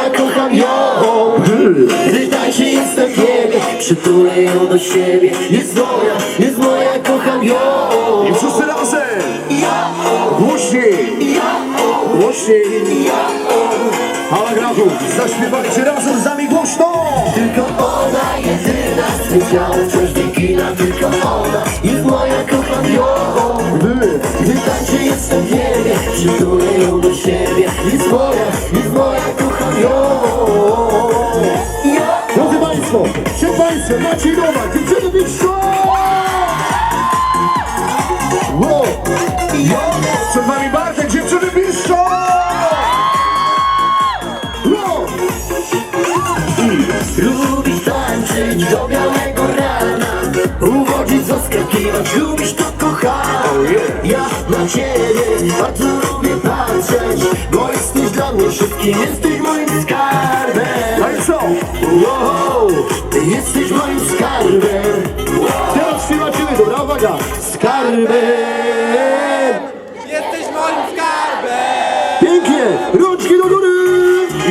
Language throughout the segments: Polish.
moja, kocham ją. Gdy tańczy jestem niebie? Przytulę ją do siebie. Jest moja, jest moja, kocham ją. I wszyscy razem! Ja, Głośniej! ja, Głośniej! ja. Hala Gradów, zaśpiewajcie razem z nami głośno! Tylko ona jedyna. Swe ciało wciąż wygina Tylko ona jest moja, kocham ją. Gdy Gdy tańczy jestem niebie? Przytulę ją do siebie. Jest moja, jest moja, kocham ją Ja, Drodzy Państwo, przed Państwem Maciej Nowak, dziewczyny Bigszą! Wow! Przed Wami Bartek, dziewczyny! Wow! Lubisz tańczyć do białego rana Uwodzić, zaskakiwać, lubisz to kochana Ja na ciebie bardzo lubię patrzeć Bo jesteś dla mnie wszystkim, jesteś Wow, ty jesteś moim skarbem Teraz śpiewacie wy, dobra, uwaga! Skarbem Jesteś moim skarbem! Pięknie! Rączki do góry!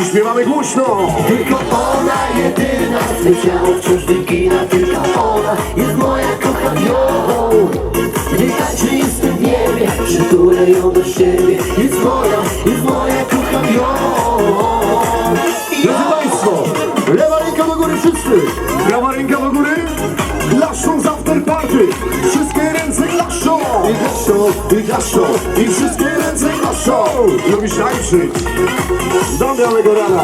I śpiewamy głośno! Tylko ona jedyna Swe ciało wciąż wygina Tylko ona jest moja, kocham ją Gdy tańczy jestem w niebie Przytulę ją do siebie i klaszczą, i wszystkie ręce klaszczą! Lubisz tańczyć? Do białego rana!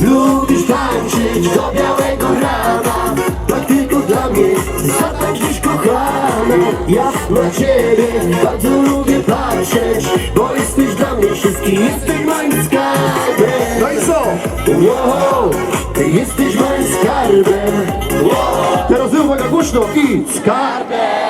Lubisz tańczyć do białego rana Tak tylko dla mnie Zatańczysz kochana Ja na ciebie bardzo lubię patrzeć Bo jesteś dla mnie wszystkim Jesteś moim skarbem No i co? Wow, ty jesteś moim skarbem wow. Teraz uwaga głośno i Skarbem